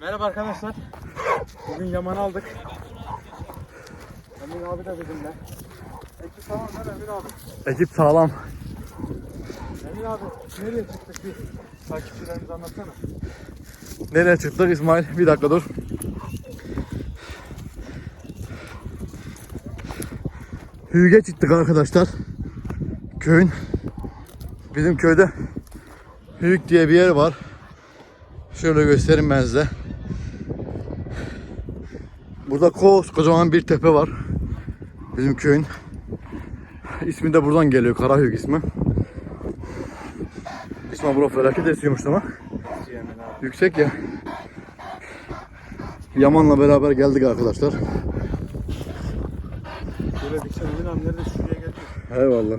Merhaba arkadaşlar. Bugün Yaman'ı aldık. Emin abi de bizimle. Ekip değil mi Emin abi? Ekip sağlam. Emin abi nereye çıktık bir takipçilerimize anlatsana. Nereye çıktık İsmail? Bir dakika dur. Hüyüge çıktık arkadaşlar. Köyün bizim köyde Hüyük diye bir yer var. Şöyle göstereyim ben size. Burada kocaman bir tepe var. Bizim köyün. İsmi de buradan geliyor. Karahüyük ismi. İsmail bura felaket esiyormuş ama. Abi. Yüksek ya. Yaman'la beraber geldik arkadaşlar. Şöyle bir şey Emin abi nerede şuraya geldik. Eyvallah.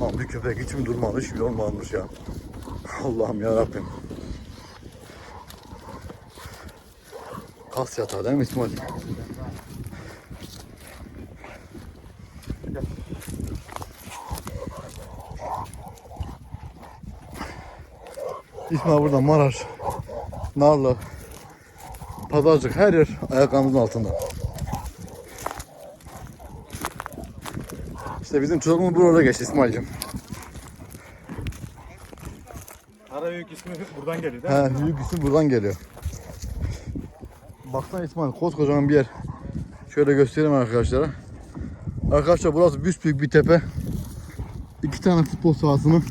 Lan bir köpek hiç mi durmamış, hiç mi olmamış ya. Allah'ım ya Rabbim. Kas yatağı değil mi İsmail? İsmail burada Maraş, Narlı, Pazarcık her yer ayaklarımızın altında. İşte bizim çocukluğumuz burada geçti İsmail'cim. Karabük ismi buradan geliyor değil mi? He, büyük isim buradan geliyor. Baksana İsmail koskocaman bir yer. Şöyle göstereyim arkadaşlara. Arkadaşlar burası büyük bir tepe. İki tane futbol sahasını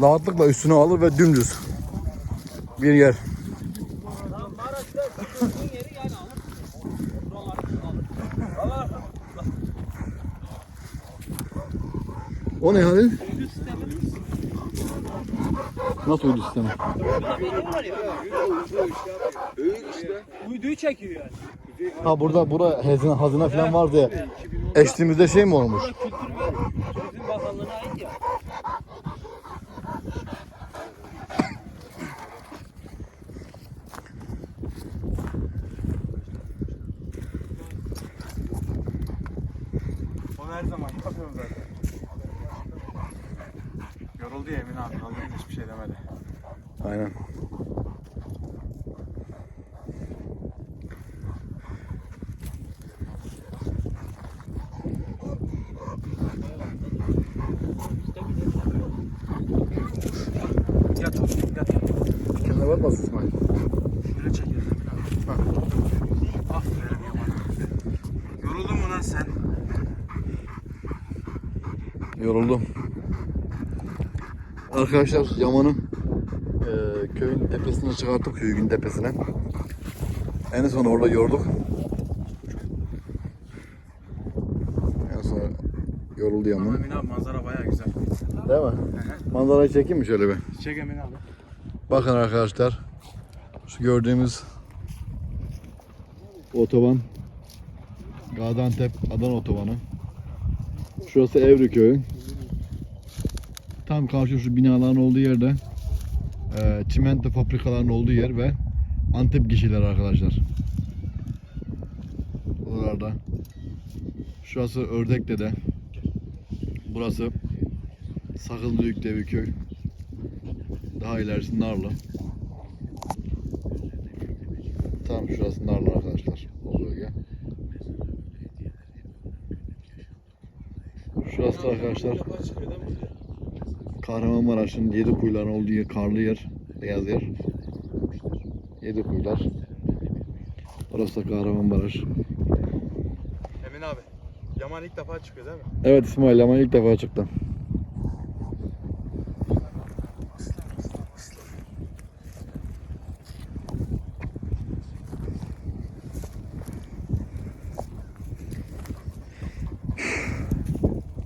rahatlıkla üstüne alır ve dümdüz bir yer. O ne Halil? Nasıl uydu sistemi? Uyduyu çekiyor yani. Ha burada bura hazine, hazine falan var diye. Eşliğimizde şey mi olmuş? Kültür ve Turizm Bakanlığı'na ait ya. Onu her zaman yapıyorum zaten. Yoruldu ya Emin abi. Vallahi hiçbir şey demedi. Aynen. Yat oğlum yat. Kendine bakmasın İsmail. Şöyle çekiyoruz Emin abi. Aferin Yaman. Yoruldun mu lan sen? Yoruldum. Arkadaşlar Yaman'ı eee köyün tepesine çıkarttık, Hüyük'ün tepesine. En son orada yorduk. En son yoruldu Ama Yaman. Emin abi manzara baya güzel. Değil mi? Manzarayı çekeyim mi şöyle bir? Çek Emin abi. Bakın arkadaşlar. Şu gördüğümüz otoban Gaziantep Adana otobanı. Şurası Evri köyü. Tam karşı binaların olduğu yerde e, çimento fabrikaların olduğu yer ve Antep kişiler arkadaşlar. Buralarda. Şurası Ördek'te Burası Sakıldıyık bir köy. Daha ilerisi Narlı. Tam şurası Narlı arkadaşlar. O bölge. Şurası da arkadaşlar Kahramanmaraş'ın yedi kuyuların olduğu yer, karlı yer, beyaz yer. Yedi kuyular. Orası da Kahramanmaraş. Emin abi. Yaman ilk defa çıkıyor değil mi? Evet İsmail ama ilk defa çıktım.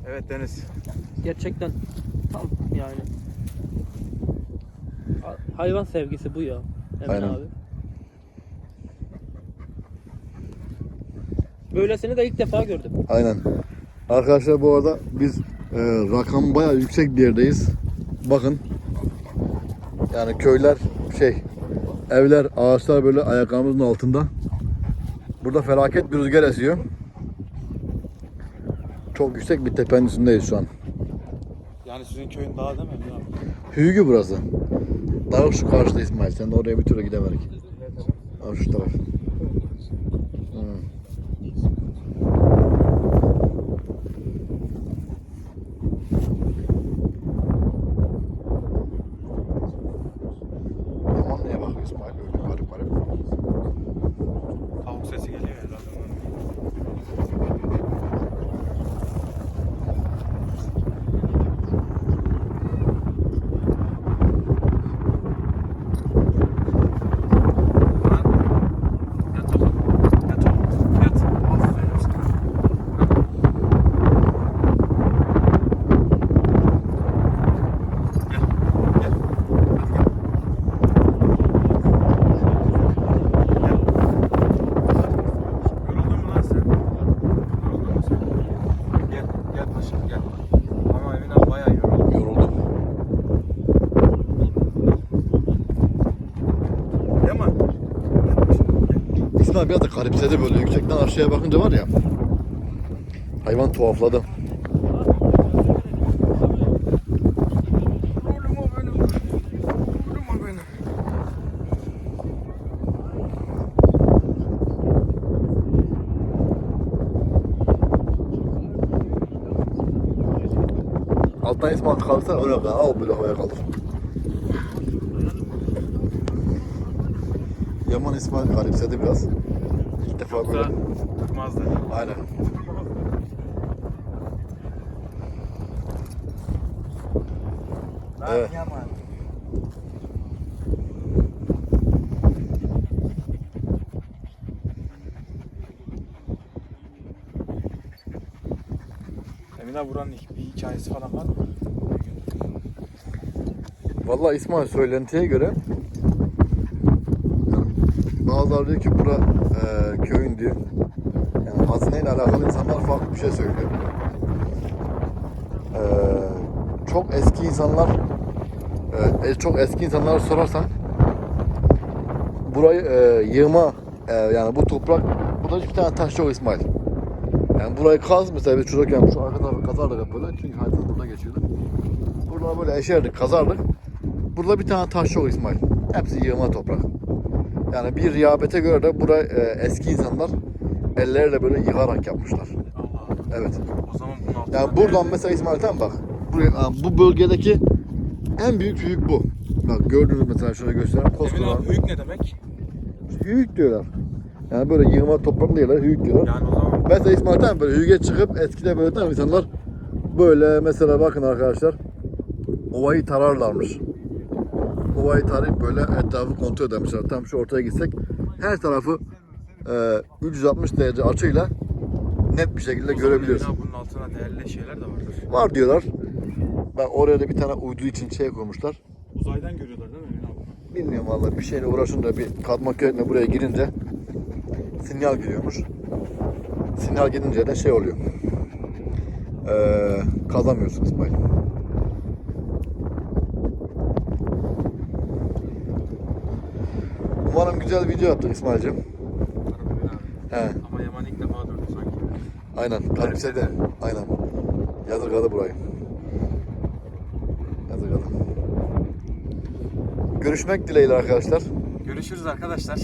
Evet Deniz. Gerçekten yani. Ha- Hayvan sevgisi bu ya. Emin Aynen. abi. Böylesini de ilk defa gördüm. Aynen. Arkadaşlar bu arada biz e, rakam bayağı yüksek bir yerdeyiz. Bakın. Yani köyler şey evler ağaçlar böyle ayaklarımızın altında. Burada felaket bir rüzgar esiyor. Çok yüksek bir tepenin üstündeyiz şu an. Yani sizin köyün dağı değil mi? Hüygü burası. Dağ şu karşıda İsmail. Sen de oraya bir türlü gidemedik. Abi şu taraf. Aman neye bakıyor İsmail öyle garip garip. Tavuk sesi geliyor herhalde. Yat oğlum. Yat oğlum. Yat. Aferin sana. Gel. Gel. Hadi gel. Yoruldun mu lan sen? Yoruldun mu sen? Gel, gel paşam gel. Ama Emin abi bayağı yoruldu. Yoruldum. Yaman. Gel paşam İsmail biraz da garipsedi böyle yüksekten aşağıya bakınca var ya. Hayvan tuhafladı. Alttan İsmail kalırsa öyle kadar al böyle havaya kaldır. Yaman İsmail garipsedi biraz. İlk defa böyle. Yoksa tutmazdı. Aynen. Evet. Yaman. Emin abi buranın bir hikayesi falan var mı? Vallahi İsmail söylentiye göre bazıları ki bura e, köyün diyor. Yani hazineyle alakalı insanlar farklı bir şey söylüyor. E, çok eski insanlar e, e, çok eski insanlara sorarsan burayı e, yığma e, yani bu toprak burada hiçbir tane taş yok İsmail. Yani burayı kaz mesela biz çocukken şu arka tarafı kazardık böyle çünkü hayatımız burada geçiyordu. Buraları böyle eşerdik, kazardık. Burada bir tane taş yok İsmail. Hepsi yığma toprak. Yani bir riyabete göre de burayı e, eski insanlar elleriyle böyle yıkarak yapmışlar. Allah Allah. Evet. O zaman bunun altında Yani buradan mesela İsmail tam bak. Buraya, ha, bu bölgedeki en büyük hüyük bu. Bak gördüğünüz mesela şöyle göstereyim. Emin Koskocaman. abi büyük ne demek? Hüyük diyorlar. Yani böyle yığma topraklı yerler hüyük diyorlar. Yani o zaman Mesela İsmail tam böyle hüyüge çıkıp eskide böyle tam insanlar böyle mesela bakın arkadaşlar ovayı tararlarmış. Ovayı tarayıp böyle etrafı kontrol edermişler. Tam şu ortaya gitsek her tarafı e, 360 derece açıyla net bir şekilde görebiliyorsun. Emin abi bunun altına değerli şeyler de vardır. Var diyorlar. Ben oraya da bir tane uydu için şey koymuşlar. Uzaydan görüyorlar değil mi Emin abi? Bilmiyorum vallahi bir şeyle uğraşınca bir katma kürekle buraya girince sinyal giriyormuş. Sinyal gidince de şey oluyor. Ee, kazamıyorsun İsmail. Umarım güzel video yaptık İsmail'cim. He, Ama Yaman ilk defa durdu sanki. aynen. Garipsedi. Aynen. Yadırgadı burayı. Yadırgadı. Görüşmek dileğiyle arkadaşlar. Görüşürüz arkadaşlar.